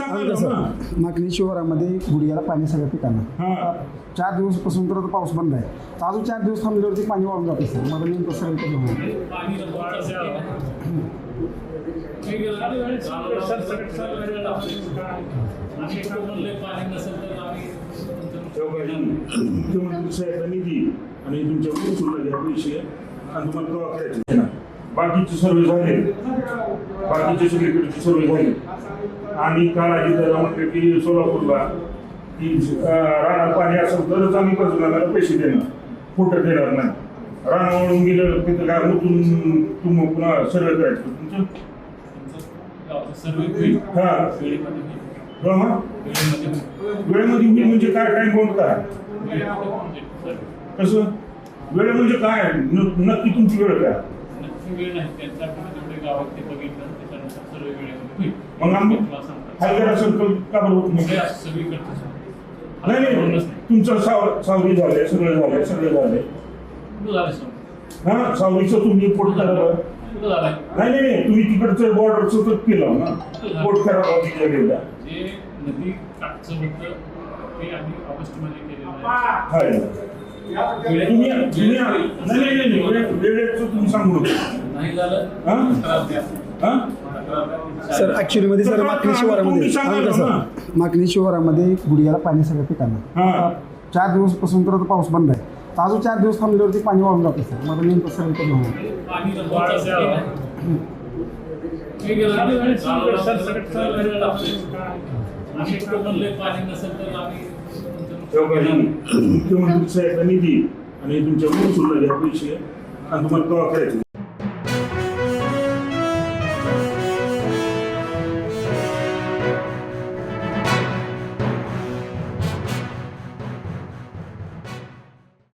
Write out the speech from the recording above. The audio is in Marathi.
मागणी शिवारामध्ये गुडघ्याला पाणी सगळ्या पिकांना हा. चार दिवसपासून तर आता पाऊस बंद आहे. तर अजून चार दिवस थांबल्यावरती पाणी वाळून जात असेल मला नेमकं सगळं निधी आणि तुमच्या पैसे आणि तुम्हाला बाकीचे सर्वे झाले. बाकीचे सगळीकडचे सर्व झाले. आणि काल आधी त्याला म्हटलं की सोलापूरला की रानात पाणी असेल तरच आम्ही पंचनाम्याला पैसे देणार. खोटं देणार नाही. रानावरून गेलं तिथं काय उठून तुम्ही पुन्हा सर्वे करायचं? तुमचं? हा. वेळेमध्ये होईल म्हणजे काय टाइम कोणता कसं? वेळ म्हणजे काय? न- नक्की तुमची वेळ काय? मग आम्ही का होत नाही नाही. नाही. तुमचं साव सावरी झालंय सगळं झालंय सगळं झालंय हा सावरीचं तुम्ही पोट करा नाही नाही नाही. तुम्ही तिकडचं बॉर्डरचं तर केलं ना. पोट करा तिच्या गेला जे नदी काठचं होतं ते आम्ही ऑगस्टमध्ये केलेलं हाय. आहे तुम्ही तुम्ही नाही नाही नाही. नाही वेळे- वेळेचं तुम्ही सांगू नका हा? हा तक्रार द्या. सर सर मागणी शिवारामध्ये सांगा. मागणी शिवारामध्ये गुडघ्याला पाणी सगळ्या पिकांना हा चार दिवसपासून तर पाऊस बंद आहे तर अजून चार दिवस थांबल्यावरती पाणी वाळून जात असेल मला नेमकं. हे साहेबांनी निधी आणि तुमच्या महसूलला घ्या पैसे आणि तुम्हाला दवा करायचे